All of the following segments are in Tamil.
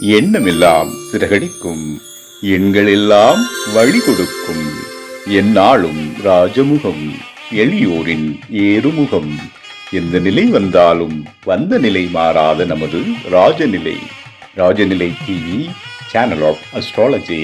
எண்ணமெல்லாம் சிறகடிக்கும். எண்களெல்லாம் வழி கொடுக்கும் எந்நாளும் ராஜமுகம் எளியோரின் ஏறுமுகம். எந்த நிலை வந்தாலும் வந்த நிலை மாறாத நமது Rajanilai. Rajanilai TV channel of astrology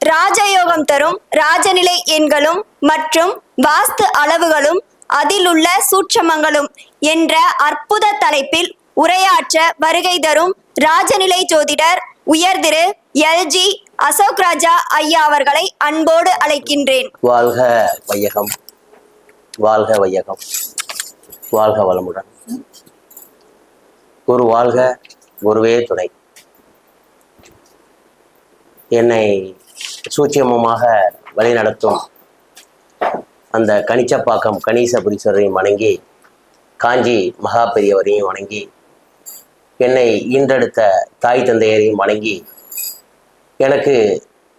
ராஜயோகம் தரும் ராஜநிலை எண்களும் மற்றும் வாஸ்து அளவுகளும் அதிலுள்ள சூட்சமங்களும் என்ற அற்புத தலைப்பில் உரையாற்ற வருகை தரும் ராஜநிலை ஜோதிடர் உயர் திரு எல்ஜி அசோக் ராஜா ஐயா அவர்களை அன்போடு அழைக்கின்றேன். வாழ்க வையகம். வாழ்க வையகம். வாழ்க வளமுடன். குரு வாழ்க குருவே துணை. என்னை சூட்சியமமாக வழிநடத்தும் அந்த கணிச்சப்பாக்கம் கணீசபுரீஸ்வரரையும் வணங்கி காஞ்சி மகா பெரியவரையும் வணங்கி என்னை ஈன்றெடுத்த தாய் தந்தையரையும் வணங்கி எனக்கு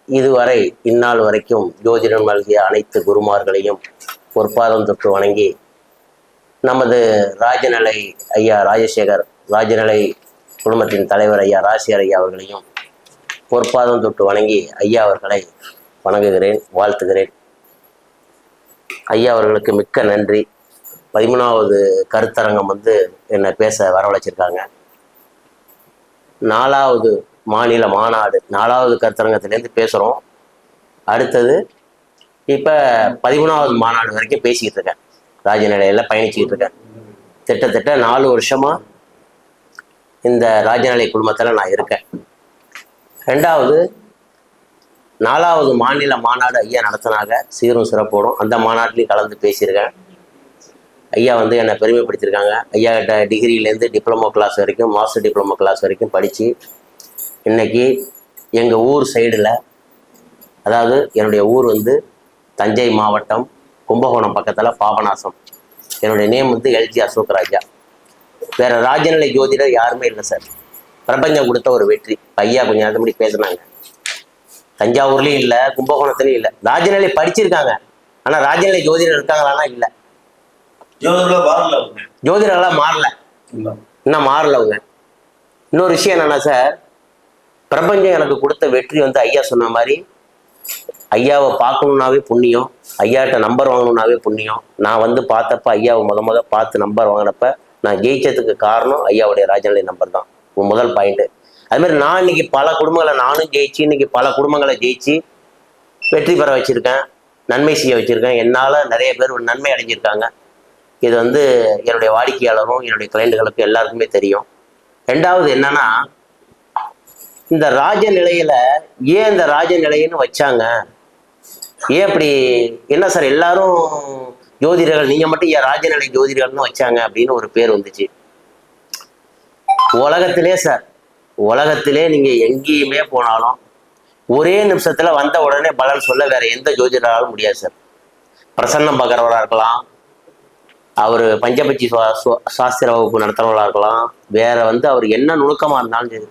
இதுவரை இந்நாள் வரைக்கும் ஜோதிடம் நல்கிய அனைத்து குருமார்களையும் பொற்பாதம் தொட்டு வணங்கி நமது ராஜநிலை ஐயா ராஜசேகர் ராஜநிலை குடும்பத்தின் தலைவர் ஐயா ராசியர் ஐயா அவர்களையும் பொற்பாதம் தொட்டு வணங்கி ஐயா அவர்களை வணங்குகிறேன் வாழ்த்துகிறேன். ஐயா அவர்களுக்கு மிக்க நன்றி. பதிமூணாவது கருத்தரங்கம் வந்து என்னை பேச வரவழைச்சிருக்காங்க. நாலாவது மாநில மாநாடு நாலாவது கருத்தரங்கத்திலேருந்து பேசுகிறோம் அடுத்தது இப்போ பதிமூணாவது மாநாடு வரைக்கும் பேசிக்கிட்டு இருக்கேன் ராஜநிலையில் பயணிச்சுக்கிட்டு இருக்கேன் திட்டத்தட்ட நாலு வருஷமா இந்த ராஜநிலை குழுமத்தில் நான் இருக்கேன். ரெண்டாவது நாலாவது மாநில மாநாடு ஐயா நடத்தினாங்க. சீரும் சிறப்போடும். அந்த மாநாட்டிலையும் கலந்து பேசியிருக்கேன். ஐயா வந்து என்னை பெருமைப்படுத்தியிருக்காங்க. ஐயா கிட்ட டிகிரிலேருந்து டிப்ளமோ கிளாஸ் வரைக்கும் மாஸ்டர் டிப்ளமோ கிளாஸ் வரைக்கும் படித்து இன்றைக்கி எங்கள் ஊர் சைடில் அதாவது என்னுடைய ஊர் வந்து தஞ்சை மாவட்டம் கும்பகோணம் பக்கத்தில் பாபநாசம். என்னுடைய நேம் வந்து எல்ஜி அசோக் ராஜா வேறு ராஜநிலை ஜோதிடர் யாருமே இல்லை சார். பிரபஞ்சம் கொடுத்த ஒரு வெற்றி. ஐயா கொஞ்சம் நேரத்துக்கு முன்னாடி பேசுனாங்க. தஞ்சாவூர்லேயும் இல்லை கும்பகோணத்துலையும் இல்லை. ராஜநிலை படிச்சிருக்காங்க. ஆனால் ராஜநிலை ஜோதிடர் இருக்காங்களான்னா இல்லை. ஜோதிடர்களா மாறல. இன்னும் மாறல அவங்க. இன்னொரு விஷயம் என்னன்னா சார் பிரபஞ்சம் எனக்கு கொடுத்த வெற்றி வந்து ஐயா சொன்ன மாதிரி ஐயாவை பார்க்கணுன்னாவே புண்ணியம் ஐயாட்ட நம்பர் வாங்கணுன்னாவே புண்ணியம். நான் வந்து பார்த்தப்ப ஐயாவை முத முத பார்த்து நம்பர் வாங்கினப்ப நான் ஜெயிச்சதுக்கு காரணம் ஐயாவுடைய ராஜநிலை நம்பர் தான். உன் முதல் பாயிண்ட் அது மாதிரி நான் இன்னைக்கு பல குடும்பங்களை நானும் ஜெயிச்சு இன்னைக்கு பல குடும்பங்களை ஜெயிச்சு வெற்றி பெற வச்சுருக்கேன் நன்மை செய்ய வச்சுருக்கேன். என்னால் நிறைய பேர் ஒரு நன்மை அடைஞ்சிருக்காங்க. இது வந்து என்னுடைய வாடிக்கையாளரும் என்னுடைய கிளைண்டுகளுக்கும் எல்லாருக்குமே தெரியும். ரெண்டாவது என்னன்னா இந்த ராஜ நிலையில ஏன் இந்த ராஜ நிலைன்னு வச்சாங்க? ஏன் இப்படி என்ன சார் எல்லாரும் ஜோதிடர்கள் நீங்க மட்டும் ஏன் ராஜநிலை ஜோதிடர்கள்னு வச்சாங்க அப்படின்னு ஒரு பேர் வந்துச்சு. உலகத்திலே சார் உலகத்திலே நீங்க எங்கேயுமே போனாலும் ஒரே நிமிஷத்துல வந்த உடனே பலன் சொல்ல வேற எந்த ஜோதிடராலும் முடியாது சார். பிரசன்னம் பார்க்குறவராக இருக்கலாம். அவர் பஞ்சபட்சி சுவா- சாஸ்திர வகுப்பு நடத்துறவங்களா இருக்கலாம். வேற வந்து அவர் என்ன நுணுக்கமா இருந்தாலும் சரி.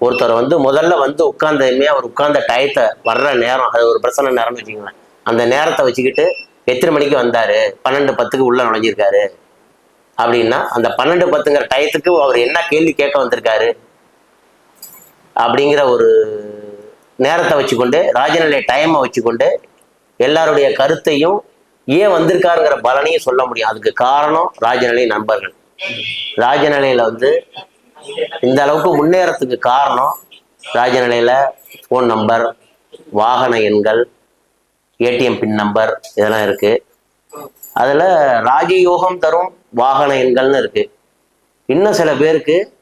ஒருத்தர் வந்து முதல்ல வந்து உட்கார்ந்ததுமே அவர் உட்கார்ந்த டயத்தை வர்ற நேரம் அது ஒரு பிரசன்ன நேரம்னு வச்சுக்கோங்களேன். அந்த நேரத்தை வச்சுக்கிட்டு எத்தனை மணிக்கு வந்தாரு? பன்னெண்டு பத்துக்கு உள்ள நுழைஞ்சிருக்காரு. அப்படின்னா அந்த பன்னெண்டு பத்துங்கிற டயத்துக்கு அவர் என்ன கேள்வி கேட்க வந்திருக்காரு? அப்படிங்கிற ஒரு நேரத்தை வச்சுக்கொண்டு ராஜநிலை டைமை வச்சுக்கொண்டு எல்லாருடைய கருத்தையும் ஏன் வந்திருக்காருங்கிற பலனையும் சொல்ல முடியும். அதுக்கு காரணம் ராஜநிலை நண்பர்கள். ராஜநிலையில வந்து இந்த அளவுக்கு முன்னேறத்துக்கு காரணம் ராஜநிலையில ஃபோன் நம்பர் வாகன எண்கள் ஏடிஎம் பின் நம்பர் இதெல்லாம் இருக்கு. அதுல ராஜயோகம் தரும் வாகன எண்கள்னு இருக்கு. இன்னும் சில பேருக்கு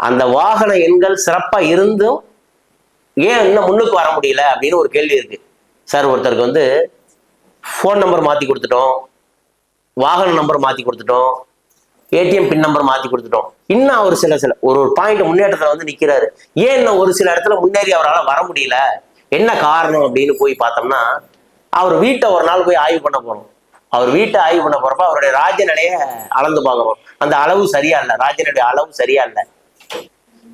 அந்த வாகன எண்கள் சிறப்பாக இருந்தும் ஏன் இன்னும் முன்னுக்கு வர முடியல அப்படின்னு ஒரு கேள்வி இருக்கு. சார் ஒருத்தருக்கு வந்து ஃபோன் நம்பர் மாற்றி கொடுத்துட்டோம் வாகன நம்பர் மாற்றி கொடுத்துட்டோம் ஏடிஎம் பின் நம்பர் மாற்றி கொடுத்துட்டோம். இன்னும் அவர் சில சில ஒரு ஒரு பாயிண்ட் முன்னேற்றத்தில் வந்து நிற்கிறாரு ஏன் இன்னும் ஒரு சில இடத்துல முன்னேறி அவரால் வர முடியல? என்ன காரணம் அப்படின்னு போய் பார்த்தோம்னா அவர் வீட்டை ஒரு நாள் போய் ஆய்வு பண்ண போகிறோம் அவர் வீட்டை ஆய்வு பண்ண போகிறப்ப அவருடைய ராஜ நிலையை அளந்து பார்க்குறோம் அந்த அளவு சரியா இல்லை ராஜனுடைய அளவு சரியா இல்லை.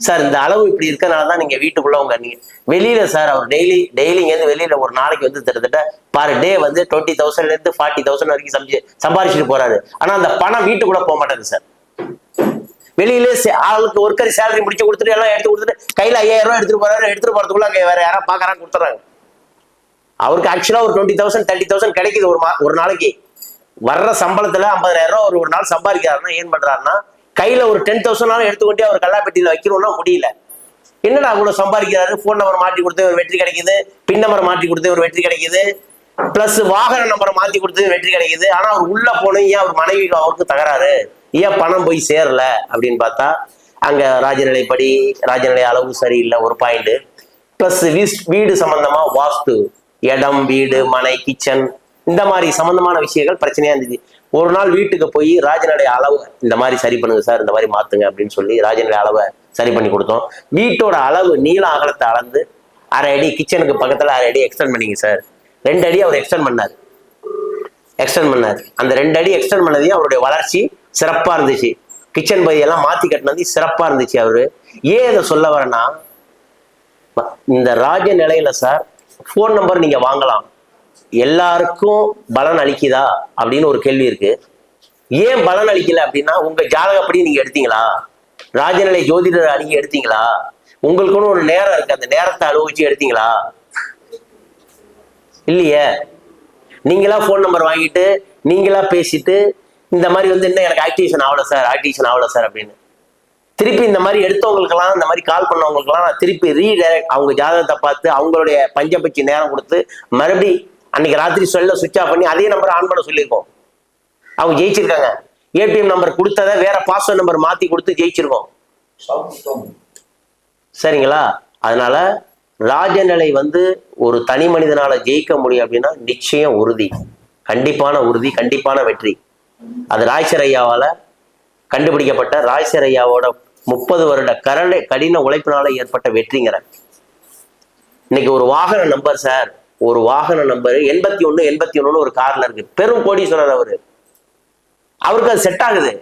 சார் இந்த அளவு இப்படி இருக்கனால தான் நீங்க வீட்டுக்குள்ள உங்க நீங்க வெளியில சார் அவர் டெய்லி டெய்லிங்க இருந்து வெளியில ஒரு நாளைக்கு வந்து கிட்டத்தட்ட பர் டே வந்து டுவெண்ட்டி தௌசண்ட்ல இருந்து ஃபார்ட்டி தௌசண்ட் வரைக்கும் சம்பாதி சம்பாரிச்சுட்டு போறாரு. ஆனா அந்த பணம் வீட்டுக்குள்ள போக மாட்டேங்குது சார். வெளியில ஆளுக்கு ஒர்க்கர் சேலரி முடிச்சு கொடுத்துட்டு எல்லாம் எடுத்து கொடுத்துட்டு கையில ஐயாயிரம் ரூபாய் எடுத்துட்டு போறாரு எடுத்துட்டு போறதுக்குள்ள அங்கே வேற யாராவது பாக்குறாங்க கொடுத்துறாங்க. அவருக்கு ஆக்சுவலா ஒரு டுவெண்ட்டி தௌசண்ட் தேர்ட்டி தௌசண்ட் கிடைக்குது ஒரு மா ஒரு நாளைக்கு. வர்ற சம்பளத்துல ஐம்பதாயிரம் ரூபாய் ஒரு ஒரு நாள் சம்பாதிக்கிறாருன்னா ஏன் பண்றாருன்னா கையில ஒரு டென் தௌசண்ட் எடுத்துக்கொண்டே அவர் கல்லாப்பெட்டியில வைக்கணும்னா முடியல. என்னடா அவ்வளவு சம்பாதிக்கிறாரு? ஃபோன் நம்பர் மாற்றி கொடுத்து ஒரு வெற்றி கிடைக்குது. பின் நம்பர் மாற்றி கொடுத்து ஒரு வெற்றி கிடைக்குது. பிளஸ் வாகன நம்பரை மாத்தி கொடுத்து வெற்றி கிடைக்குது. ஆனா அவர் உள்ள போனோம் ஏன் அவர் மனைவி அவருக்கு தகராறு? ஏன் பணம் போய் சேரல? அப்படின்னு பார்த்தா அங்க ராஜநிலைப்படி ராஜநிலை அளவு சரியில்லை ஒரு பாயிண்ட் பிளஸ் வீடு சம்பந்தமா வாஸ்து இடம் வீடு மனை கிச்சன் இந்த மாதிரி சம்பந்தமான விஷயங்கள் பிரச்சனையா இருந்துச்சு ஒரு நாள் வீட்டுக்கு போய் ராஜனுடைய அளவு இந்த மாதிரி சரி பண்ணுங்க சார் இந்த மாதிரி மாத்துங்க அப்படின்னு சொல்லி ராஜனுடைய அளவை சரி பண்ணி கொடுத்தோம். வீட்டோட அளவு நீள அகலத்தை அளந்து அரை அடி கிச்சனுக்கு பக்கத்துல அரை அடி எக்ஸ்டெண்ட் பண்ணிங்க சார். ரெண்டு அடி அவர் எக்ஸ்டெண்ட் பண்ணார். எக்ஸ்டெண்ட் பண்ணார். அந்த ரெண்டு அடி எக்ஸ்டெண்ட் பண்ணதையும் அவருடைய வளர்ச்சி சிறப்பா இருந்துச்சு. கிச்சன் பகுதியெல்லாம் மாத்தி கட்டினது சிறப்பா இருந்துச்சு அவரு. ஏன் இதை சொல்ல வரேன்னா இந்த ராஜ நிலையில சார் ஃபோன் நம்பர் நீங்க வாங்கலாம். எல்லாருக்கும் பலன் அளிக்குதா அப்படின்னு ஒரு கேள்வி இருக்கு. ஏன் பலன் அளிக்கல அப்படின்னா உங்க ஜாதகப்படி நீங்க எடுத்தீங்களா? ராஜநிலை ஜோதிடர் அணுகி எடுத்தீங்களா? உங்களுக்குன்னு ஒரு நேரம் இருக்கு. அந்த நேரத்தை அனுபவிச்சு எடுத்தீங்களா? இல்லையே. நீங்களா ஃபோன் நம்பர் வாங்கிட்டு நீங்களா பேசிட்டு இந்த மாதிரி வந்து என்ன எனக்கு ஆக்டிவேஷன் ஆகல சார் ஆக்டிவேஷன் ஆகல சார் அப்படின்னு. திருப்பி இந்த மாதிரி எடுத்தவங்களுக்கெல்லாம் இந்த மாதிரி கால் பண்ணவங்களுக்கெல்லாம் நான் திருப்பி ரீடைரக்ட் அவங்க ஜாதகத்தை பார்த்து அவங்களுடைய பஞ்சபட்சி நேரம் கொடுத்து மறுபடி அன்னைக்கு ராத்திரி சொல்ல சுவிச் ஆஃப் பண்ணி அதே நம்பர் ஆன் பண்ண சொல்லியிருக்கோம். அவங்க ஜெயிச்சிருக்காங்க. ஏடிஎம் நம்பர் கொடுத்ததை வேற பாஸ்வேர்ட் நம்பர் மாத்தி கொடுத்து ஜெயிச்சிருக்கோம். சரிங்களா? அதனால ராஜநிலை வந்து ஒரு தனி மனிதனால ஜெயிக்க முடியும் அப்படின்னா நிச்சயம் உறுதி. கண்டிப்பான உறுதி கண்டிப்பான வெற்றி. அது ராய்சர் ஐயாவால கண்டுபிடிக்கப்பட்ட ராய்சர் ஐயாவோட முப்பது வருட கரண கடின உழைப்பினால ஏற்பட்ட வெற்றிங்கிற. இன்னைக்கு ஒரு வாகன நம்பர் சார் ஒரு வாகன நம்பர் எண்பத்தி ஒண்ணு எண்பத்தி ஒண்ணுன்னு ஒரு கார்ல இருக்கு. பெரும் கோடீஸ்வரர் அவரு. அவருக்கு அது செட் ஆகுது.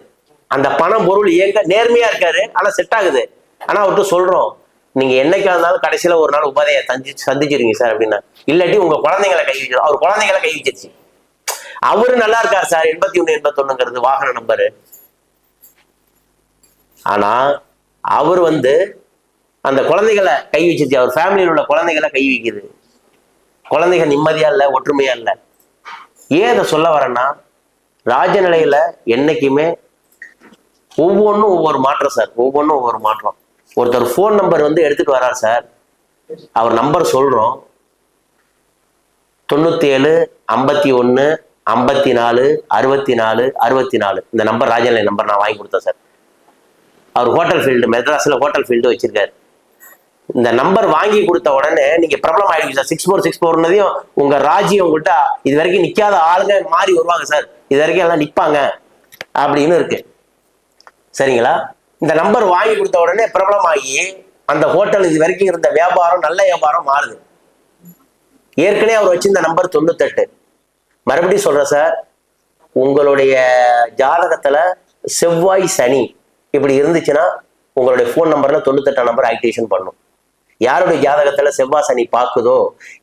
அந்த பணம் பொருள் இயங்க நேர்மையா இருக்காரு. ஆனா செட் ஆகுது. ஆனா அவர்கிட்ட சொல்றோம் நீங்க என்னைக்கா இருந்தாலும் கடைசியில ஒரு நாள் உபாதையை சந்தி சந்திச்சிருங்க சார் அப்படின்னா. இல்லாட்டி உங்க குழந்தைங்களை கை வச்சிடும் அவர் குழந்தைங்களை கை வச்சிருச்சு. அவரு நல்லா இருக்கார் சார். எண்பத்தி ஒண்ணு எண்பத்தொன்னுங்கிறது வாகன நம்பரு ஆனா அவர் வந்து அந்த குழந்தைகளை கை வச்சிருச்சு. அவர் ஃபேமிலியில் உள்ள குழந்தைகளை கை வைக்குது. குழந்தைகள் நிம்மதியா இல்லை ஒற்றுமையா இல்லை. ஏன் அதை சொல்ல வரேன்னா ராஜநிலையில என்னைக்குமே ஒவ்வொன்றும் ஒவ்வொரு மாற்றம் சார் ஒவ்வொன்றும் ஒவ்வொரு மாற்றம். ஒருத்தர் ஃபோன் நம்பர் வந்து எடுத்துட்டு வரார் சார். அவர் நம்பர் சொல்றோம். தொண்ணூத்தி ஏழு ஐம்பத்தி ஒன்று ஐம்பத்தி நாலு அறுபத்தி நாலு அறுபத்தி நாலு இந்த நம்பர் ராஜநிலை நம்பர் நான் வாங்கி கொடுத்தேன் சார். அவர் ஹோட்டல் ஃபீல்டு மெட்ராஸில் ஹோட்டல் ஃபீல்டு வச்சிருக்காரு. இந்த நம்பர் வாங்கி கொடுத்த உடனே நீங்க பிரபலம் ஆயிடுச்சு சார் சிக்ஸ் ஃபோர் சிக்ஸ் ஃபோர்னதையும் உங்க ராஜ்யம் உங்கள்கிட்ட இது வரைக்கும் நிக்காத ஆளுங்க மாறி வருவாங்க சார். இது வரைக்கும் எல்லாம் நிப்பாங்க அப்படின்னு இருக்கு. சரிங்களா? இந்த நம்பர் வாங்கி கொடுத்த உடனே பிரபலமாகி அந்த ஹோட்டல் இது வரைக்கும் இருந்த வியாபாரம் நல்ல வியாபாரம் மாறுது. ஏற்கனவே அவர் வச்சிருந்த நம்பர் தொண்ணூத்தெட்டு. மறுபடியும் சொல்றேன் சார் உங்களுடைய ஜாதகத்துல செவ்வாய் சனி இப்படி இருந்துச்சுன்னா உங்களுடைய ஃபோன் நம்பர்ல தொண்ணூத்தெட்டாம் நம்பர் ஆக்டிவேஷன் பண்ணும். யாருடைய ஜாதகத்துல செவ்வாய் சனி பாக்குதோ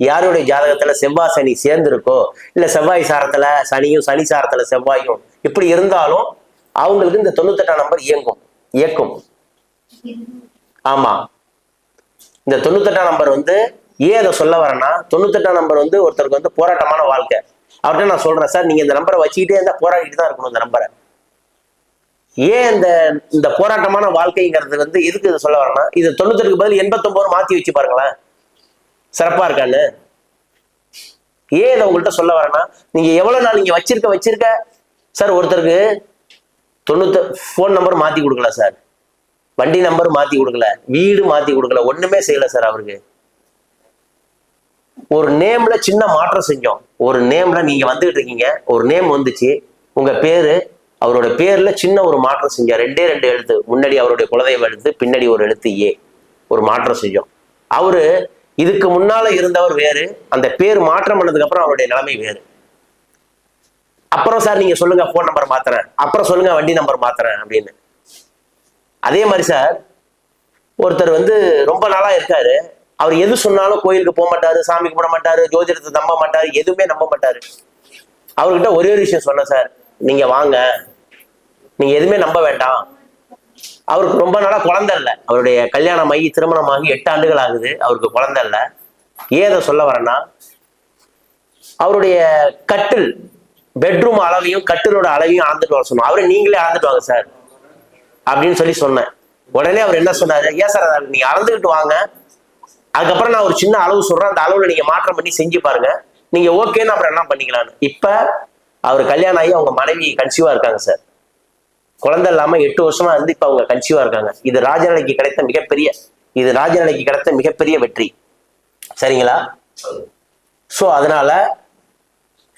யாருடைய ஜாதகத்துல செவ்வாய் சனி சேர்ந்திருக்கோ இல்ல செவ்வாய் சாரத்துல சனியும் சனி சாரத்துல செவ்வாயும் இப்படி இருந்தாலும் அவங்களுக்கு இந்த தொண்ணூத்தெட்டாம் நம்பர் இயங்கும் இயக்கும். ஆமா. இந்த தொண்ணூத்தெட்டாம் நம்பர் வந்து ஏன் அதை சொல்ல வரேன்னா தொண்ணூத்தெட்டாம் நம்பர் வந்து ஒருத்தருக்கு வந்து போராட்டமான வாழ்க்கை. அவர்கிட்ட நான் சொல்றேன் சார் நீங்க இந்த நம்பரை வச்சுக்கிட்டே இருந்தா போராடிட்டு தான் இருக்கணும் இந்த நம்பரை ஏன் இந்த இந்த போராட்டமான வாழ்க்கைங்கிறது வந்து எதுக்கு இதை சொல்ல வரேன்னா இது தொண்ணூத்தெட்டுக்கு பதில் எண்பத்தொம்போது மாத்தி வச்சு பாருங்களேன். சிறப்பா இருக்கான்னு. ஏன் இதை உங்கள்கிட்ட சொல்ல வரேன்னா நீங்க எவ்வளவு நாள் இங்கே வச்சிருக்க வச்சிருக்க? சார் ஒருத்தருக்கு தொண்ணூத்த ஃபோன் நம்பர் மாத்தி கொடுக்கல சார். வண்டி நம்பர் மாத்தி கொடுக்கல வீடு மாத்தி கொடுக்கல ஒண்ணுமே செய்யல சார் அவருக்கு. ஒரு நேம்ல சின்ன மாற்றம் செஞ்சோம். ஒரு நேம்ல நீங்க வந்துகிட்டு இருக்கீங்க. ஒரு நேம் வந்துச்சு. உங்க பேரு அவரோட பேர்ல சின்ன ஒரு மாற்றம் செஞ்சார். ரெண்டே ரெண்டு எழுத்து. முன்னாடி அவருடைய குலதெய்வ எழுத்து பின்னாடி ஒரு எழுத்து ஏ. ஒரு மாற்றம் செஞ்சோம். அவரு இதுக்கு முன்னால இருந்தவர் வேறு அந்த பேர் மாற்றம் பண்ணதுக்கு அப்புறம் அவருடைய நிலைமை வேறு. அப்புறம் சார் நீங்க சொல்லுங்க போன் நம்பர் மாத்துறேன். அப்புறம் சொல்லுங்க வண்டி நம்பர் மாத்துறேன் அப்படின்னு. அதே மாதிரி சார் ஒருத்தர் வந்து ரொம்ப நாளா இருக்காரு. அவர் எது சொன்னாலும் கோயிலுக்கு போக மாட்டாரு சாமி கும்பிட மாட்டாரு ஜோதிடத்தை நம்ப மாட்டாரு எதுவுமே நம்ப மாட்டாரு. அவர்கிட்ட ஒரே ஒரு விஷயம் சொன்னேன் சார். நீங்க வாங்க நீங்க எதுவுமே நம்ப வேண்டாம். அவருக்கு ரொம்ப நாளா குழந்தை இல்லை. அவருடைய கல்யாணம் ஆகி திருமணம் ஆகி எட்டு ஆண்டுகள் ஆகுது. அவருக்கு குழந்தை இல்லை. ஏன் அதை சொல்ல வரேன்னா அவருடைய கட்டில் பெட்ரூம் அளவையும் கட்டிலோட அளவையும் ஆழ்ந்துட்டு வர சொன்னோம் அவரை நீங்களே ஆந்துட்டு வாங்க சார் அப்படின்னு சொல்லி சொன்னேன். உடனே அவர் என்ன சொன்னாரு? ஏன் சார் அதை நீங்க அளந்துக்கிட்டு வாங்க. அதுக்கப்புறம் நான் ஒரு சின்ன அளவு சொல்றேன். அந்த அளவுல நீங்க மாற்றம் பண்ணி செஞ்சு பாருங்க. நீங்க ஓகேன்னு அப்புறம் என்ன பண்ணிக்கலாம்னு இப்ப அவர் கல்யாணம் ஆகி அவங்க மனைவி கன்சீவா இருக்காங்க சார் குழந்தை இல்லாம எட்டு வருஷமா இருந்து இப்ப அவங்க கன்சீவா இருக்காங்க. இது ராஜநிலைக்கு கிடைத்த மிகப்பெரிய இது ராஜநிலைக்கு கிடைத்த மிகப்பெரிய வெற்றி. சரிங்களா? சோ அதனால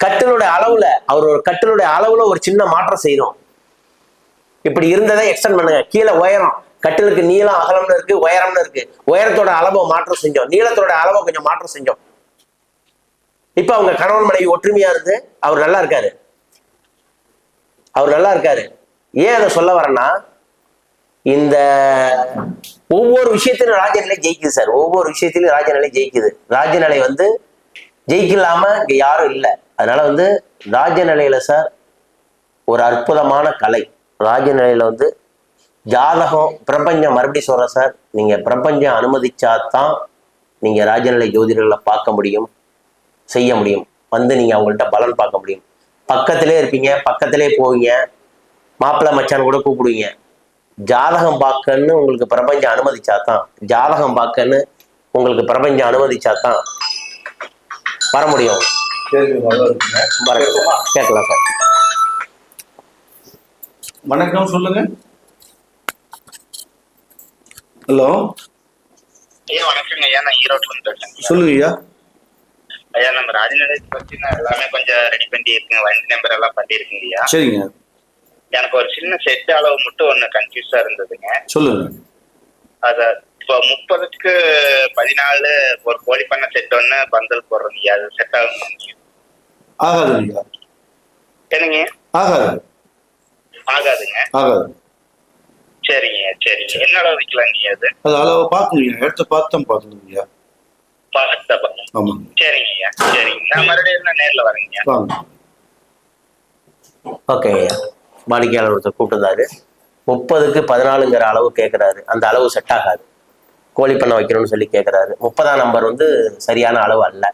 கட்டிலோட அளவுல அவர் ஒரு கட்டிலுடைய அளவுல ஒரு சின்ன மாற்றம் செய்யணும் இப்படி இருந்ததை எக்ஸ்டெண்ட் பண்ணுங்க. கீழே உயரம். கட்டிலுக்கு நீளம் அகலம்னு இருக்கு உயரம்னு இருக்கு. உயரத்தோட அளவை மாற்றம் செஞ்சோம். நீளத்தோட அளவை கொஞ்சம் மாற்றம் செஞ்சோம். இப்ப அவங்க கணவன் மனைவி ஒற்றுமையா இருந்து அவர் நல்லா இருக்காரு. அவர் நல்லா இருக்காரு. ஏன் அதை சொல்ல வரேன்னா இந்த ஒவ்வொரு விஷயத்திலும் ராஜநிலை ஜெயிக்குது சார். ஒவ்வொரு விஷயத்திலும் ராஜநிலை ஜெயிக்குது. ராஜநிலை வந்து ஜெயிக்கலாம இங்க யாரும் இல்லை. அதனால வந்து ராஜநிலையில சார் ஒரு அற்புதமான கலை. ராஜநிலையில வந்து ஜாதகம் பிரபஞ்சம் மறுபடியும் சொல்றேன் சார். நீங்க பிரபஞ்சம் அனுமதிச்சாதான் நீங்க ராஜநிலை ஜோதிடர்களை பார்க்க முடியும் செய்ய முடியும். வந்து நீங்க அவங்கள்ட்ட பலன் பார்க்க முடியும். பக்கத்திலே இருப்பீங்க பக்கத்திலே போவீங்க. மாப்பிள்ளை மச்சான் கூட கூப்பிடுவீங்க. ஜாதகம் பார்க்கன்னு உங்களுக்கு பிரபஞ்சம் அனுமதிச்சாதான். ஜாதகம் பார்க்கன்னு உங்களுக்கு பிரபஞ்சம் அனுமதிச்சாதான் வர முடியும். கேட்கலாம் சார். வணக்கம் சொல்லுங்க. ஹலோ. ஐயா வணக்கங்க. ஐயா நான் ஈரோட்ல இருந்து சொல்லுங்க ஐயா. ஐயா நம்ம ராஜநிலை பத்தி நான் எல்லாமே கொஞ்சம் ரெடி பண்ணி வண்டி நம்பர் எல்லாம் பண்ணிருக்கீங்க ஐயா. சரிங்க. எனக்கு ஒரு சின்ன செட் அளவு மட்டும் ஒண்ணு கன்ஃபியூஸா இருந்ததுங்க. சொல்லுங்க. அத இப்போ முப்பதுக்கு பதினாலு ஒரு கோழி பண்ண செட் ஒண்ணு பந்தல் போடுறோங்க அது செட் ஆகும் ஆகாதுங்க. என்னங்க? ஆகாது. ஆகாதுங்க. ஆகாது. சரிங்க சரிங்க. என்ன அளவு வைக்கலாங்க ஐயா அது? அது அளவை பார்க்கணுங்க. இடத்த பார்த்து தான் பார்க்கணுங்க ஆமாங்க. சரிங்க நான் மறுபடியும் நேர்ல வரேங்க? ஓகே வாடிக்கையாளர் ஒருத்தர் கூப்பிட்டுருந்தாரு. முப்பதுக்கு பதினாலுங்கிற அளவு கேட்குறாரு அந்த அளவு செட் ஆகாது. கோழி பண்ணை வைக்கணும்னு சொல்லி கேட்குறாரு முப்பதாம் நம்பர் வந்து சரியான அளவு அல்ல.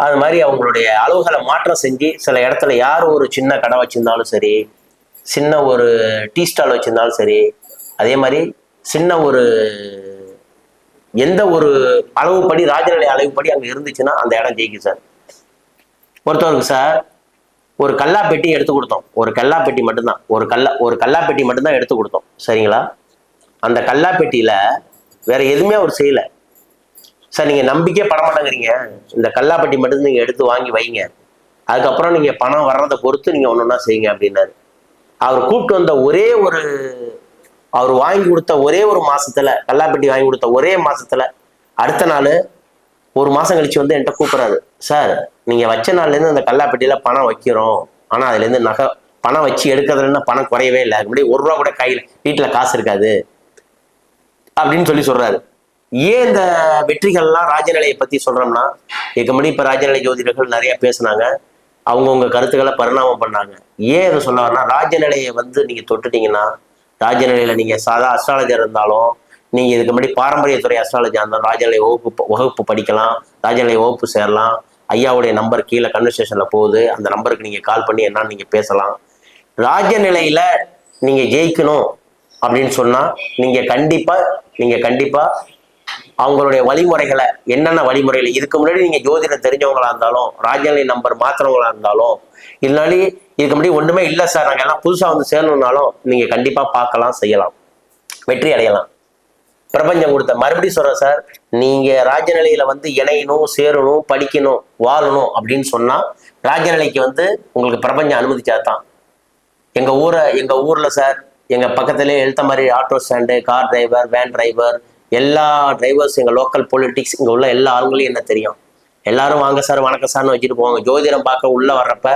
அது மாதிரி அவங்களுடைய அளவுகளை மாற்றம் செஞ்சு சில இடத்துல யார் ஒரு சின்ன கடை வச்சிருந்தாலும் சரி சின்ன ஒரு டீ ஸ்டால் வச்சிருந்தாலும் சரி அதே மாதிரி சின்ன ஒரு எந்த ஒரு அளவுப்படி ராஜநிலை அளவுப்படி அங்கே இருந்துச்சுன்னா அந்த இடம் ஜெயிக்கும் சார். ஒருத்தவருக்கு சார் ஒரு கல்லாப்பெட்டி எடுத்து கொடுத்தோம். ஒரு கல்லாப்பெட்டி மட்டும்தான். ஒரு கல்லா ஒரு கல்லாப்பெட்டி மட்டும்தான் எடுத்து கொடுத்தோம். சரிங்களா? அந்த கல்லாப்பெட்டியில வேற எதுவுமே அவர் செய்யல. சார் நீங்க நம்பிக்கையே பட மாட்டேங்கிறீங்க. இந்த கல்லாப்பெட்டி மட்டும் நீங்க எடுத்து வாங்கி வைங்க. அதுக்கப்புறம் நீங்க பணம் வர்றதை பொறுத்து நீங்க ஒன்னொன்னா செய்யுங்க அப்படின்னாரு. அவர் கூப்பிட்டு வந்த ஒரே ஒரு அவர் வாங்கி கொடுத்த ஒரே ஒரு மாசத்துல கல்லாப்பெட்டி வாங்கி கொடுத்த ஒரே மாசத்துல அடுத்த நாள் ஒரு மாதம் கழிச்சு வந்து என்கிட்ட கூப்பிட்றாரு. சார் நீங்கள் வச்ச நாள்லேருந்து அந்த கல்லாப்பட்டியில் பணம் வைக்கிறோம். ஆனால் அதுலேருந்து நகை பணம் வச்சு எடுக்கிறதுலன்னா பணம் குறையவே இல்லை. அப்படி ஒரு ரூபா கூட கையில் வீட்டில் காசு இருக்காது. அப்படின்னு சொல்லி சொல்கிறாரு ஏன் இந்த வெற்றிகள்லாம் ராஜநிலையை பற்றி சொல்கிறோம்னா இதுக்கு முன்னாடி இப்போ ராஜநிலை ஜோதிடர்கள் நிறைய பேசுனாங்க. அவங்கவுங்க கருத்துக்களை பரிணாமம் பண்ணாங்க. ஏன் இதை சொல்ல வரனா ராஜநிலையை வந்து நீங்கள் தொட்டுட்டீங்கன்னா ராஜநிலையில் நீங்கள் சாதா அஸ்ட்ராலஜர் இருந்தாலும் நீங்கள் இதுக்கு முன்னாடி பாரம்பரியத்துறை அஸ்ட்ராலஜி இருந்தாலும் ராஜாலய வகுப்பு வகுப்பு படிக்கலாம் ராஜாலய வகுப்பு சேரலாம் ஐயாவுடைய நம்பர் கீழே கன்வர்சேஷனில் போகுது. அந்த நம்பருக்கு நீங்கள் கால் பண்ணி என்னன்னு நீங்கள் பேசலாம். ராஜநிலையில நீங்கள் ஜெயிக்கணும் அப்படின்னு சொன்னால் நீங்கள் கண்டிப்பாக நீங்கள் கண்டிப்பாக அவங்களுடைய வழிமுறைகளை என்னென்ன வழிமுறைகள் இதுக்கு முன்னாடி நீங்கள் ஜோதிடம் தெரிஞ்சவங்களா இருந்தாலும் ராஜநிலை நம்பர் மாத்துறவங்களா இருந்தாலும் இல்லைனாலும் இதுக்கு முன்னாடி ஒன்றுமே இல்லை சார். நாங்கள் எல்லாம் புதுசாக வந்து சேரணுன்னாலும் நீங்கள் கண்டிப்பாக பார்க்கலாம் செய்யலாம். வெற்றி அடையலாம். பிரபஞ்சம் கொடுத்த மறுபடியும் சொல்றேன் சார் நீங்க ராஜநிலையில வந்து இணையணும் சேரணும் படிக்கணும் வாழணும் அப்படின்னு சொன்னா ராஜநிலைக்கு வந்து உங்களுக்கு பிரபஞ்சம் அனுமதிச்சாதான். எங்க ஊரை எங்க ஊர்ல சார் எங்க பக்கத்திலே எழுத்த மாதிரி auto stand car driver van driver எல்லா டிரைவர்ஸ் எங்க லோக்கல் பொலிட்டிக்ஸ் இங்க உள்ள எல்லா ஆளுங்களையும் என்ன தெரியும்? எல்லாரும் வாங்க சார் வணக்கம் சார்னு வச்சுட்டு போவாங்க. ஜோதிடம் பார்க்க உள்ள வர்றப்ப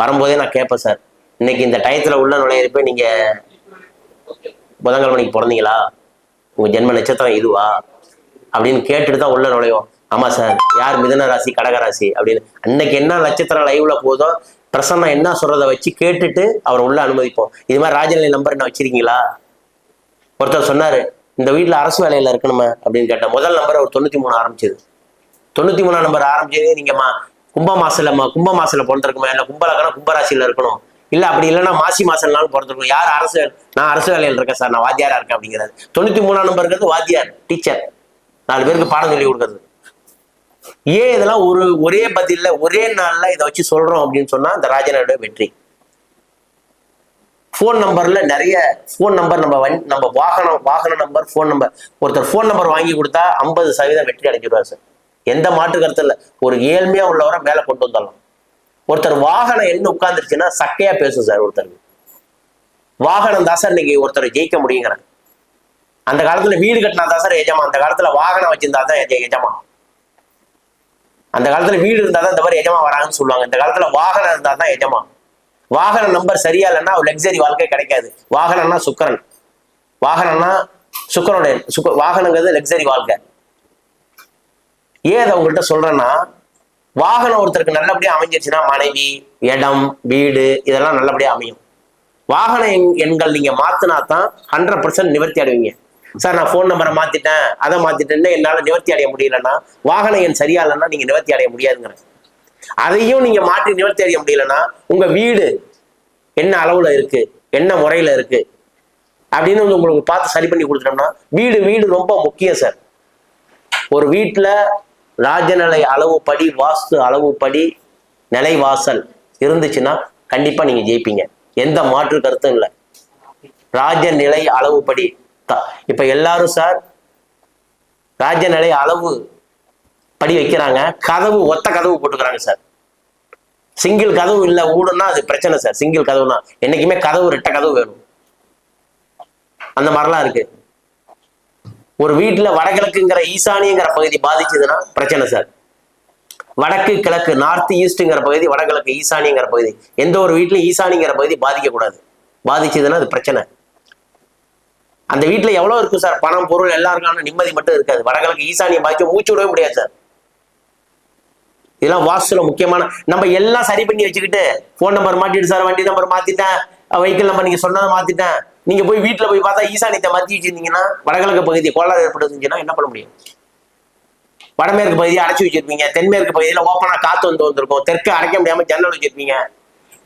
வரும்போதே நான் கேட்பேன் சார். இன்னைக்கு இந்த டயத்துல உள்ள நுழையிறப்ப நீங்க புதன்கிழமைக்கு பிறந்தீங்களா? உங்க ஜென்ம நட்சத்திரம் இதுவா? அப்படின்னு கேட்டுட்டு தான் உள்ள நுழையும். ஆமா சார் யார் மிதன ராசி கடக ராசி? அப்படின்னு. அன்னைக்கு என்ன நட்சத்திரம் லைவ்ல போதோ பிரசன்னா என்ன சொல்றதை வச்சு கேட்டுட்டு அவர் உள்ள அனுமதிப்போம். இது மாதிரி ராஜநிலை நம்பர் என்ன வச்சிருக்கீங்களா? ஒருத்தர் சொன்னாரு இந்த வீட்டுல அரசு வேலையில இருக்கணுமா அப்படின்னு கேட்டேன். முதல் நம்பர் அவர் தொண்ணூத்தி மூணு ஆரம்பிச்சது. தொண்ணூத்தி மூணாம் நம்பர் ஆரம்பிச்சது நீங்கம்மா மா கும்ப மாசத்துல கும்ப மாசத்துல பிறந்திருக்குமா இல்ல கும்பலக்கணும் கும்பராசியில இருக்கணும். இல்லை அப்படி இல்லைன்னா மாசி மாசம்னாலும் பிறந்திருக்கும். யார் அரசு நான் அரசு வேலையில் இருக்கேன் சார். நான் வாத்தியாரா இருக்கேன் அப்படிங்கிறது தொண்ணூத்தி மூணாம் நம்பருங்கிறது வாத்தியார் டீச்சர் நாலு பேருக்கு பாடம் சொல்லி கொடுக்கறது. ஏன் இதெல்லாம் ஒரு ஒரே பதில ஒரே நாள்ல இதை வச்சு சொல்றோம் அப்படின்னு சொன்னா இந்த ராஜனோட வெற்றி. ஃபோன் நம்பர்ல நிறைய ஃபோன் நம்பர் நம்ம வண் நம்ம வாகனம் வாகன நம்பர் ஃபோன் நம்பர் ஒருத்தர் ஃபோன் நம்பர் வாங்கி கொடுத்தா ஐம்பது சதவீதம் வெற்றி அடைஞ்சிடுவார் சார். எந்த மாற்று கருத்து இல்லை. ஒரு ஏழ்மையா உள்ளவரை மேலே கொண்டு வந்துடலாம் ஒருத்தர் வாகனம் என்ன உட்கார்ந்துருச்சுன்னா சக்கையா பேசும் சார் ஒருத்தர். வாகனம் தான் சார் இன்னைக்கு ஒருத்தர் ஜெயிக்க முடியுங்கிறேன் அந்த காலத்துல வீடு கட்டினா தான் சார் எஜமா அந்த காலத்துல வாகனம் வச்சிருந்தா தான் எஜமா. அந்த காலத்துல வீடு இருந்தா தான் இந்த மாதிரி எஜமா வராங்கன்னு சொல்லுவாங்க. இந்த காலத்துல வாகனம் இருந்தா தான் எஜமா. வாகன நம்பர் சரியா இல்லைன்னா லக்ஸரி வாழ்க்கை கிடைக்காது. வாகனம்னா சுக்கரன். வாகனம்னா சுக்கரனுடைய சுக்க வாகனங்கிறது லக்ஸரி வாழ்க்கை. ஏன் அதை உங்கள்கிட்ட சொல்றேன்னா வாகனம் ஒருத்தருக்கு நல்லபடியா அமைஞ்சிருச்சுன்னா மனைவி இடம் வீடு இதெல்லாம் நல்லபடியா அமையும். வாகன எண்கள் நீங்க மாத்தினா தான் ஹண்ட்ரட் பர்சன்ட் நிவர்த்தி அடைவீங்க. சார் நான் ஃபோன் நம்பரை மாத்திட்டேன் அதை மாத்திட்டேன்னு என்னால நிவர்த்தி அடைய முடியலன்னா வாகன எண் சரியா இல்லைன்னா நீங்க நிவர்த்தி அடைய முடியாதுங்கிற அதையும் நீங்க மாற்றி நிவர்த்தி அடைய முடியலன்னா உங்க வீடு என்ன அளவுல இருக்கு என்ன முறையில இருக்கு அப்படின்னு வந்து உங்களுக்கு பார்த்து சரி பண்ணி கொடுத்துட்டோம்னா வீடு வீடு ரொம்ப முக்கியம் சார். ஒரு வீட்டுல ராஜநிலை அளவுப்படி வாஸ்து அளவுப்படி நிலைவாசல் இருந்துச்சுன்னா கண்டிப்பா நீங்க ஜெயிப்பீங்க. எந்த மாற்று கருத்தும் இல்லை. ராஜநிலை அளவுப்படி. த- இப்ப எல்லாரும் சார் ராஜநிலை அளவு படி வைக்கிறாங்க. கதவு ஒத்த கதவு போட்டுக்கிறாங்க சார். சிங்கிள் கதவு இல்லை ஊடுன்னா அது பிரச்சனை சார். சிங்கிள் கதவுனா என்னைக்குமே கதவு ரெட்ட கதவு வேணும். அந்த மாதிரிலாம் இருக்கு. ஒரு வீட்டுல வடகிழக்குங்கிற ஈசானியங்கிற பகுதி பாதிச்சதுன்னா பிரச்சனை சார். வடக்கு கிழக்கு நார்த் ஈஸ்ட்டுங்கிற பகுதி வடகிழக்கு ஈசானியங்கிற பகுதி. எந்த ஒரு வீட்லையும் ஈசானிங்கிற பகுதி பாதிக்கக்கூடாது. பாதிச்சதுன்னா அது பிரச்சனை. அந்த வீட்டில் எவ்வளோ இருக்கும் சார்? பணம் பொருள் எல்லாருக்கான நிம்மதி மட்டும் இருக்காது. வடகிழக்கு ஈசானியம் பாதிச்சு மூச்சு விடவே முடியாது சார். இதெல்லாம் வாஸ்துல முக்கியமான நம்ம எல்லாம் சரி பண்ணி வச்சுக்கிட்டு ஃபோன் நம்பர் மாட்டிட்டு சார் வண்டி நம்பர் மாத்திட்டேன் வெஹிக்கிள் நம்பர் நீங்க சொன்னதை மாத்திட்டேன். நீங்க போய் வீட்டுல போய் பார்த்தா ஈசானியத்தை மாத்தி வச்சிருந்தீங்கன்னா வடகிழக்கு பகுதி கோளாறு ஏற்படுதுன்னா என்ன பண்ண முடியும்? வடமேற்கு பகுதியை அடைச்சி வச்சிருப்பீங்க தென்மேற்கு பகுதியில ஓப்பனா காத்து வந்து வந்திருக்கும் தெற்கு அடைக்க முடியாம ஜன்னல் வச்சிருப்பீங்க.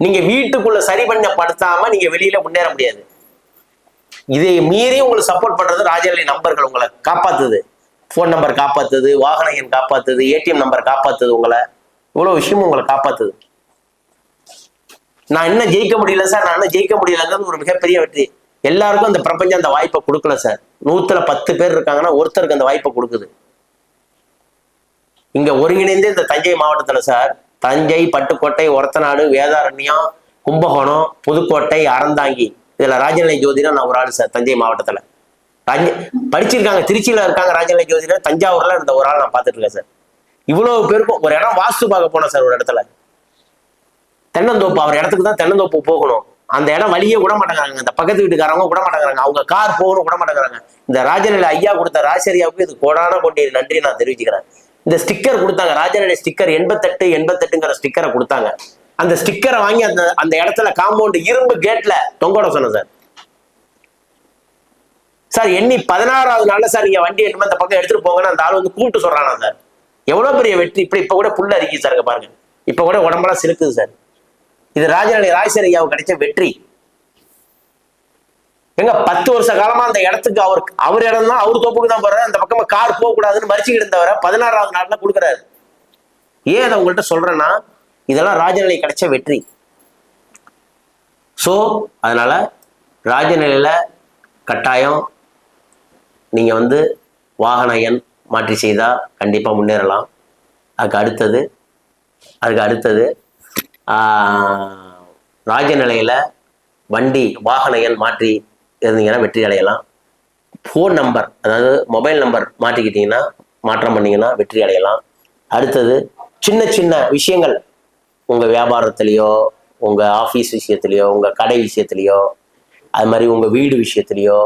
நீங்க வீட்டுக்குள்ள சரி பண்ண படுத்தாம நீங்க வெளியில முன்னேற முடியாது. இதை மீறி உங்களுக்கு சப்போர்ட் பண்றது ராஜநிலை நம்பர்கள் உங்களை காப்பாத்துது. ஃபோன் நம்பர் காப்பாத்துது வாகன எண் காப்பாத்துது ஏடிஎம் நம்பர் காப்பாத்துது உங்களை. இவ்வளவு விஷயமும் உங்களை காப்பாத்துது. நான் என்ன ஜெயிக்க முடியல சார் நான் என்ன ஜெயிக்க முடியலங்கிறது ஒரு மிகப்பெரிய வெற்றி. எல்லாருக்கும் அந்த பிரபஞ்சம் அந்த வாய்ப்பை கொடுக்கல சார். நூத்துல பத்து பேர் இருக்காங்கன்னா ஒருத்தருக்கு அந்த வாய்ப்பை கொடுக்குது. இங்க ஒருங்கிணைந்து இந்த தஞ்சை மாவட்டத்துல சார் தஞ்சை பட்டுக்கோட்டை ஒரத்தநாடு வேதாரண்யம் கும்பகோணம் புதுக்கோட்டை அறந்தாங்கி இதுல ராஜநிலை ஜோதிடம் நான் ஒரு ஆள் சார் தஞ்சை மாவட்டத்துல. ராஜ படிச்சிருக்காங்க திருச்சியில இருக்காங்க ராஜநிலை ஜோதிடம் தஞ்சாவூர்ல இருந்த ஒரு ஆள் நான் பார்த்துட்டு இருக்கேன் சார். இவ்வளவு பேருக்கும் ஒரு இடம் வாஸ்து பார்க்க போனேன் சார் ஒரு இடத்துல. தென்னந்தோப்பு அவர் இடத்துக்கு தான் தென்னந்தோப்பு போகணும். அந்த இடம் வழியே விட மாட்டேங்கிறாங்க. இந்த பக்கத்து வீட்டுக்காரங்க விட மாட்டேங்கிறாங்க. அவங்க கார் போகணும் விட மாட்டேங்கிறாங்க. இந்த ராஜநிலை ஐயா கொடுத்த ராசரியாவுக்கு இது கோடான கொண்டிய நன்றி நான் தெரிவிச்சுக்கிறேன். இந்த ஸ்டிக்கர் கொடுத்தாங்க. ராஜநிலை ஸ்டிக்கர் எண்பத்தெட்டு எண்பத்தெட்டுங்கிற ஸ்டிக்கரை கொடுத்தாங்க. அந்த ஸ்டிக்கரை வாங்கி அந்த அந்த இடத்துல காம்பவுண்ட் இரும்பு கேட்ல தொங்கோட சொன்னேன் சார். சார் எண்ணி பதினாறாவது நாள்ல சார் நீங்க வண்டி எடுத்து அந்த பக்கம் எடுத்துட்டு போங்கன்னு அந்த ஆள் வந்து கூப்பிட்டு சொல்றானா சார். எவ்வளவு பெரிய வெற்றி. இப்படி இப்ப கூட புல்ல அறிக்கை சார் பாருங்க. இப்ப கூட உடம்பெல்லாம் சிலுக்குது சார். இது ராஜநிலை ராஜசேரி ஐயாவுக்கு கிடைச்ச வெற்றி. எங்க பத்து வருஷ காலமா அந்த இடத்துக்கு அவர் அவர் இடம் தான் அவர் தோப்புக்கு தான் போறாரு. அந்த பக்கமா கார் போக கூடாதுன்னு மறிச்சுக்கிட்டு இருந்தவரை பதினாறாவது நாள்ல கொடுக்குறாரு. ஏன் அதை உங்கள்கிட்ட சொல்றேன்னா இதெல்லாம் ராஜநிலை கிடைச்ச வெற்றி. சோ அதனால ராஜநிலையில கட்டாயம் நீங்க வந்து வாகன எண் மாற்றி செய்தா கண்டிப்பா முன்னேறலாம். அதுக்கு அடுத்தது அதுக்கு அடுத்தது ராஜ நிலையில் வண்டி வாகன எண் மாற்றி இருந்தீங்கன்னா வெற்றி அடையலாம். ஃபோன் நம்பர் அதாவது மொபைல் நம்பர் மாற்றிக்கிட்டீங்கன்னா மாற்றம் பண்ணிங்கன்னா வெற்றி அடையலாம். அடுத்தது சின்ன சின்ன விஷயங்கள். உங்கள் வியாபாரத்துலேயோ உங்கள் ஆஃபீஸ் விஷயத்துலையோ உங்கள் கடை விஷயத்துலையோ அது மாதிரி உங்கள் வீடு விஷயத்துலையோ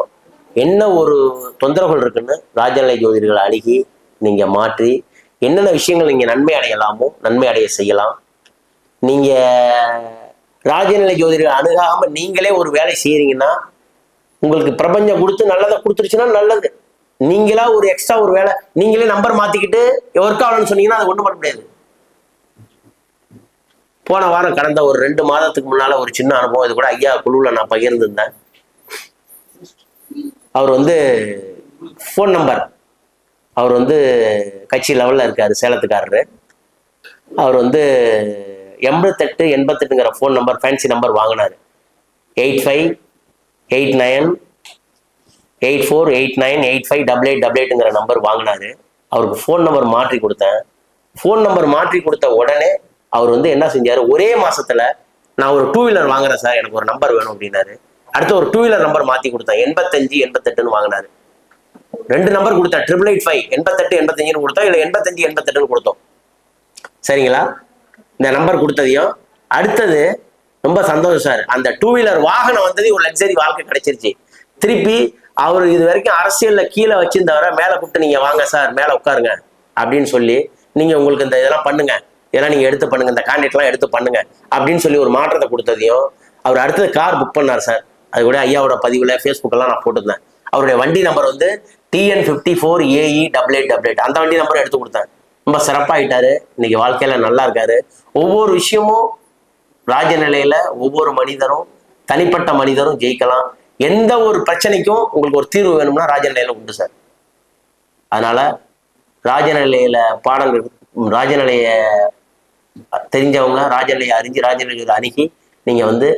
என்ன ஒரு தொந்தரவுகள் இருக்குன்னு ராஜநிலை ஜோதிடர்களை அணுகி நீங்கள் மாற்றி என்னென்ன விஷயங்கள் நீங்கள் நன்மை அடையலாமோ நன்மை அடைய செய்யலாம். நீங்க ராஜநிலை ஜோதிடர்கள் அணுகாம நீங்களே ஒரு வேலை செய்யறீங்கன்னா உங்களுக்கு பிரபஞ்சம் கொடுத்து நல்லதை கொடுத்துருச்சுன்னா நல்லது. நீங்களா ஒரு எக்ஸ்ட்ரா ஒரு வேலை நீங்களே நம்பர் மாத்திக்கிட்டு ஒர்க் ஆகணும்னு சொன்னீங்கன்னா அது ஒன்றும் பண்ண முடியாது. போன வாரம் கடந்த ஒரு ரெண்டு மாதத்துக்கு முன்னால ஒரு சின்ன அனுபவம் இது கூட ஐயா குழுவில் நான் பகிர்ந்திருந்தேன். அவர் வந்து ஃபோன் நம்பர் அவர் வந்து கட்சி லெவலில் இருக்காரு சேலத்துக்காரரு. அவர் வந்து எண்பத்தெட்டு எண்பத்தெட்டுங்கிற ஃபோன் நம்பர் ஃபேன்சி நம்பர் வாங்கினாரு. Eight five eight nine eight four eight nine eight five double eight double எயிட்டுங்கிற number வாங்கினாரு. அவருக்கு ஃபோன் நம்பர் மாற்றி கொடுத்தேன். ஃபோன் நம்பர் மாற்றி கொடுத்த உடனே அவர் வந்து என்ன செஞ்சார்? ஒரே மாதத்தில் நான் ஒரு டூ வீலர் வாங்குறேன் சார் எனக்கு ஒரு நம்பர் வேணும் அப்படின்னாரு. அடுத்து ஒரு டூ வீலர் நம்பர் மாற்றி கொடுத்தேன். எண்பத்தஞ்சு எண்பத்தெட்டுன்னு வாங்கினாரு. ரெண்டு நம்பர் கொடுத்தேன். ட்ரிபிள் எயிட் ஃபைவ் எண்பத்தெட்டு எண்பத்தஞ்சுன்னு கொடுத்தோம். இல்லை எண்பத்தஞ்சு எண்பத்தெட்டுன்னு கொடுத்தோம். சரிங்களா? இந்த நம்பர் கொடுத்ததையும் அடுத்தது ரொம்ப சந்தோஷம் சார். அந்த டூ வீலர் வாகனம் வந்தது ஒரு லக்ஸரி வாழ்க்கை கிடைச்சிருச்சு. திருப்பி அவர் இது வரைக்கும் அரசியல்ல கீழே வச்சிருந்தவரை மேலே கூப்பிட்டு நீங்க வாங்க சார் மேலே உட்காருங்க அப்படின்னு சொல்லி நீங்க உங்களுக்கு இந்த இதெல்லாம் பண்ணுங்க. இதெல்லாம் நீங்க எடுத்து பண்ணுங்க இந்த கான்டாக்ட்லாம் எடுத்து பண்ணுங்க அப்படின்னு சொல்லி ஒரு மாற்றத்தை கொடுத்ததையும் அவர் அடுத்தது கார் புக் பண்ணார் சார். அது கூட ஐயாவோட பதிவுல ஃபேஸ்புக்கெல்லாம் நான் போட்டிருந்தேன். அவருடைய வண்டி நம்பர் வந்து TN fifty four AE double eight double eight அந்த வண்டி நம்பர் எடுத்து கொடுத்தேன். ரொம்ப சிறப்பாயிட்டாரு. இன்னைக்கு வாழ்க்கையில நல்லா இருக்காரு. ஒவ்வொரு விஷயமும் ராஜநிலையில ஒவ்வொரு மனிதரும் தனிப்பட்ட மனிதரும் ஜெயிக்கலாம். எந்த ஒரு பிரச்சனைக்கும் உங்களுக்கு ஒரு தீர்வு வேணும்னா ராஜநிலையில உண்டு சார். அதனால ராஜநிலையில பாடங்கள் ராஜநிலைய தெரிஞ்சவங்க ராஜநிலையை அறிஞ்சு ராஜநிலையை அணுகி நீங்க வந்து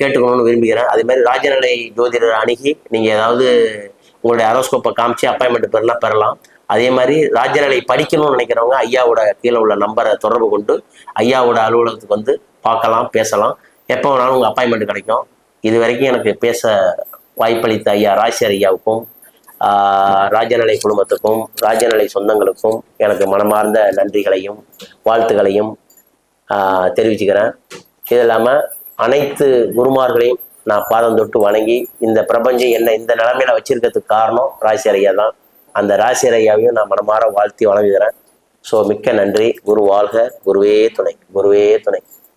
கேட்டுக்கணும்னு விரும்புகிறேன். அதே மாதிரி ராஜநிலை ஜோதிடரை அணுகி நீங்க ஏதாவது உங்களுடைய அரோஸ்கோப்பை காமிச்சு அப்பாயின்மெண்ட் பெறலாம் பெறலாம். அதே மாதிரி ராஜநிலை படிக்கணும்னு நினைக்கிறவங்க ஐயாவோட கீழே உள்ள நம்பரை தொடர்பு கொண்டு ஐயாவோட அலுவலகத்துக்கு வந்து பார்க்கலாம் பேசலாம். எப்போ வேணாலும் உங்கள் அப்பாயின்மெண்ட் கிடைக்கும். இது வரைக்கும் எனக்கு பேச வாய்ப்பளித்த ஐயா ராசியர் ஐயாவுக்கும் ராஜநிலை குடும்பத்துக்கும் ராஜநிலை சொந்தங்களுக்கும் எனக்கு மனமார்ந்த நன்றிகளையும் வாழ்த்துக்களையும் தெரிவிச்சுக்கிறேன். இது இல்லாமல் அனைத்து குருமார்களையும் நான் பாதம் தொட்டு வணங்கி இந்த பிரபஞ்சம் என்ன இந்த நிலைமையில வச்சிருக்கிறதுக்கு காரணம் ராசி ஐயா தான். அந்த ராசியர் ஐயாவையும் நான் மனமாற வாழ்த்தி வணங்குகிறேன். ஸோ மிக்க நன்றி. குரு வாழ்க. குருவே துணை. குருவே துணை.